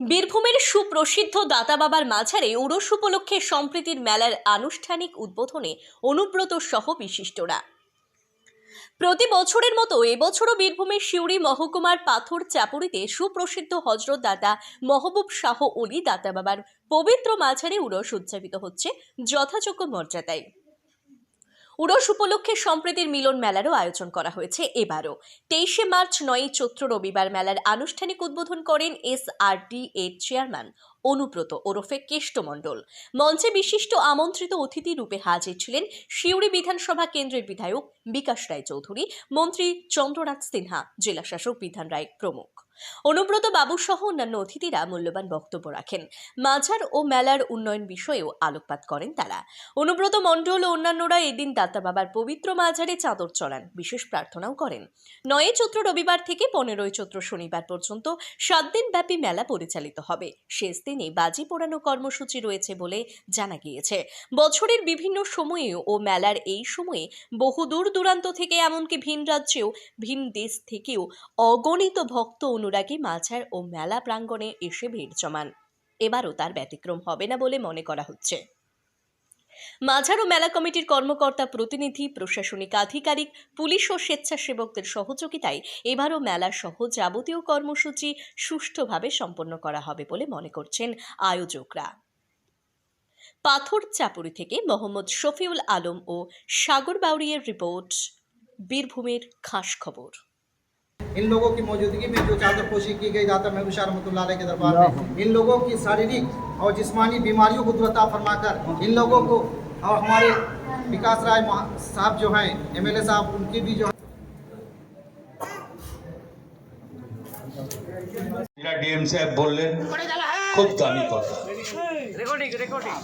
বীরভূমের সুপ্রসিদ্ধ দাতা বাবার মাঝারে উরস উপলক্ষে সম্প্রীতির মেলার আনুষ্ঠানিক উদ্বোধনে অনুব্রত সহ বিশিষ্টরা। প্রতি বছরের মতো এবছরও বীরভূমের সিউড়ি মহকুমার পাথর চাপুরিতে সুপ্রসিদ্ধ হজরত দাতা মহবুব শাহ অলি দাতা বাবার পবিত্র মাঝারে উরস উদযাপিত হচ্ছে যথাযোগ্য মর্যাদায়। উরস উপলক্ষে সম্প্রীতির মিলন মেলারও আয়োজন করা হয়েছে এবারও। তেইশে মার্চ নয় চৈত্র রবিবার মেলার আনুষ্ঠানিক উদ্বোধন করেন এস আর ডি এর চেয়ারম্যান অনুব্রত ওরফে কেষ্টমণ্ডল। মঞ্চে বিশিষ্ট আমন্ত্রিত অতিথি রূপে হাজির ছিলেন সিউড়ি বিধানসভা কেন্দ্রের বিধায়ক বিকাশ রায় চৌধুরী, মন্ত্রী চন্দ্রনাথ সিনহা জেলাশাসক বিধান রায় প্রমুখ। অনুব্রত বাবু সহ অন্যান্য অতিথিরা মূল্যবান বক্তব্য রাখেন। মাঝার ও মেলার উন্নয়ন বিষয়েও আলোকপাত করেন তারা। অনুব্রত মণ্ডল ও অন্যান্যরা এদিন দাতা বাবার পবিত্র মাঝারে চাদর চড়ান, বিশেষ প্রার্থনাও করেন। নয় চৈত্র রবিবার থেকে পনেরোই চৈত্র শনিবার পর্যন্ত সাত দিন ব্যাপী মেলা পরিচালিত হবে। শেষ দিনে বাজি পোড়ানো কর্মসূচি রয়েছে বলে জানা গিয়েছে। বছরের বিভিন্ন সময়ে ও মেলার এই সময়ে বহু দূর দূরান্ত থেকে এমনকি ভিন রাজ্যেও, ভিন দেশ থেকেও অগণিত ভক্ত অনুরাগী মাঝার ও মেলা প্রাঙ্গণে এসে ভিড় জমান। এবারও তার ব্যতিক্রম হবে না বলে মনে করা হচ্ছে। মাঝার মেলা কমিটির কর্মকর্তা প্রতিনিধি, প্রশাসনিক আধিকারিক, পুলিশ ও স্বেচ্ছাসেবকদের সহযোগিতায় এবারও মেলা সহ যাবতীয় কর্মসূচি সুষ্ঠুভাবে সম্পন্ন করা হবে বলে মনে করছেন আয়োজকরা। পাথর চাপুরি থেকে মোহাম্মদ শফিউল আলম ও সাগর বাউরিয়ের রিপোর্ট, বীরভূমের খাস খবর इन लोगों की मौजूदगी में जो चादर पोशी की गई दाता महबूब शाह रहमतुल्लाह अलैह के दरबार में इन लोगों की शारीरिक और जिस्मानी बीमारियों को दुरता फरमाकर इन लोगों को और हमारे विकास राय महा- साहब जो हैं एमएलए साहब उनकी भी जो है যেটা ডিএম সাহেব বললেন খুব দামি কথা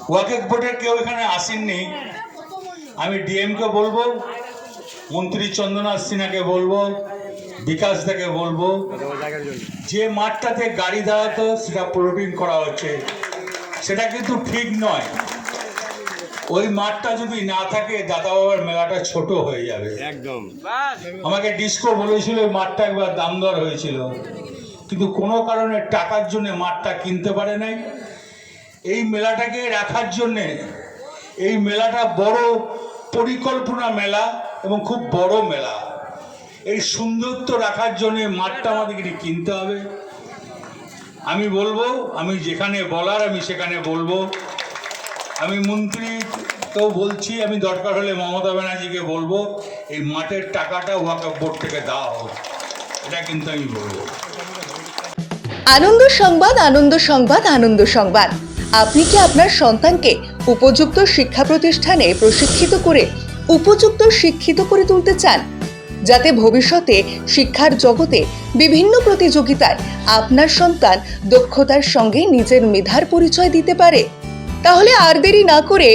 ওয়াকেফ বোর্ডের কেউ এখানে আসেননি আমি ডিএমকে বলবো মন্ত্রী চন্দ্রনাথ সিনহাকে বলবো বিকাশ থেকে বলব যে মাঠটাতে গাড়ি দাঁড়াতো সেটা প্রোটিন করা হচ্ছে। সেটা কিন্তু ঠিক নয়। ওই মাঠটা যদি না থাকে দাদা বাবার মেলাটা ছোট হয়ে যাবে। একদম। আমাকে ডিস্কো বলেছিল ওই মাঠটা একবার দাম দর হয়েছিল। কিন্তু কোনো কারণে টাকার জন্য মাঠটা কিনতে পারে নাই। এই মেলাটাকে রাখার জন্যে এই মেলাটা বড় পরিকল্পনা মেলা এবং খুব বড় মেলা। এই সৌন্দর্য রাখার জন্য মাঠটা আমাদেরকে কিনতে হবে। আমি বলব, আমি যেখানে বলার, আমি সেখানে বলব। আমি মন্ত্রীকেও বলছি, আমি দরকার হলে মমতা ব্যানার্জিকে বলব, এই মাঠের টাকাটা ওয়াকফ বোর্ড থেকে দেওয়া হোক। এটা কিন্তু আমি বলব। আনন্দ সংবাদ আনন্দ সংবাদ আনন্দ সংবাদ। আপনি কি আপনার সন্তানকে উপযুক্ত শিক্ষা প্রতিষ্ঠানে প্রশিক্ষিত করে, উপযুক্ত শিক্ষিত করে তুলতে চান? যাতে ভবিষ্যতে শিক্ষার জগতে বিভিন্ন প্রতিযোগিতায় আপনার সন্তান দক্ষতার সঙ্গে নিজের মেধার পরিচয় দিতে পারে। তাহলে আর দেরি না করে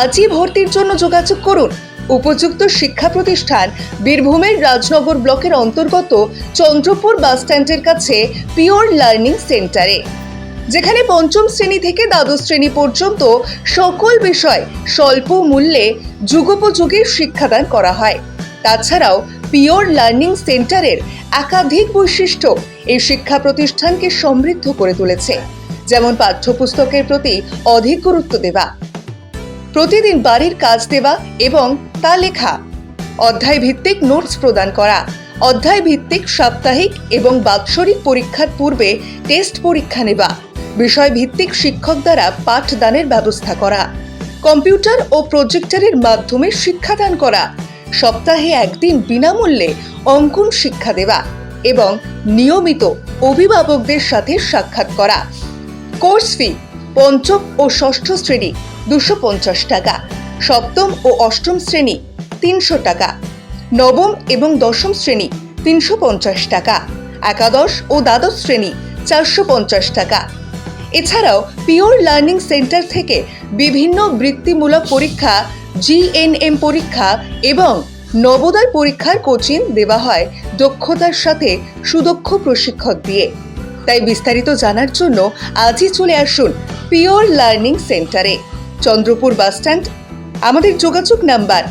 আজই ভর্তির জন্য যোগাযোগ করুন। উপযুক্ত শিক্ষা প্রতিষ্ঠান বীরভূমের রাজনগর ব্লকের অন্তর্গত চন্দ্রপুর বাসস্ট্যান্ডের কাছে পিওর লার্নিং সেন্টারে। যেখানে পঞ্চম শ্রেণি থেকে দ্বাদশ শ্রেণি পর্যন্ত সকল বিষয় স্বল্প মূল্যে যুগোপযোগী শিক্ষাদান করা হয়। তাছাড়াও পিওর লার্নিং সেন্টারের একাধিক বৈশিষ্ট্য এই শিক্ষা প্রতিষ্ঠানকে সমৃদ্ধ করে তুলেছে, যেমন পাঠ্যপুস্তকের প্রতি অধিক গুরুত্ব দেওয়া, প্রতিদিন বাড়ির কাজ দেওয়া এবং তা লেখা অধ্যায় ভিত্তিক নোটস প্রদান করা অধ্যায় ভিত্তিক সাপ্তাহিক এবং বাৎসরিক পরীক্ষার পূর্বে টেস্ট পরীক্ষা নেওয়া বিষয় ভিত্তিক শিক্ষক দ্বারা পাঠদানের ব্যবস্থা করা, কম্পিউটার ও প্রজেক্টরের মাধ্যমে শিক্ষাদান করা সপ্তাহে একদিন বিনামূল্যে অঙ্কন শিক্ষা দেওয়া এবং নিয়মিত অভিভাবকদের সাথে সাক্ষাৎ করা। কোর্স ফি পঞ্চম ও ষষ্ঠ শ্রেণি দুশো পঞ্চাশ টাকা, সপ্তম ও অষ্টম শ্রেণি তিনশো টাকা, নবম এবং দশম শ্রেণি তিনশো পঞ্চাশ টাকা, একাদশ ও দ্বাদশ শ্রেণি চারশো পঞ্চাশ টাকা। এছাড়াও পিওর লার্নিং সেন্টার থেকে বিভিন্ন বৃত্তিমূলক পরীক্ষা জিএনএম পরীক্ষা এবং নবোদয় পরীক্ষার কোচিং দেওয়া হয় দক্ষতার সাথে সুদক্ষ প্রশিক্ষক দিয়ে। তাই বিস্তারিত জানার জন্য আজই চলে আসুন পিওর লার্নিং সেন্টারে। চন্দ্রপুর বাসস্ট্যান্ড আমাদের যোগাযোগ number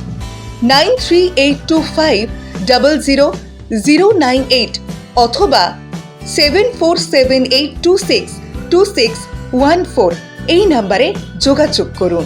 nine three eight two five double zero zero nine eight অথবা seven four seven eight two six two six one four. এই নাম্বারে যোগাযোগ করুন।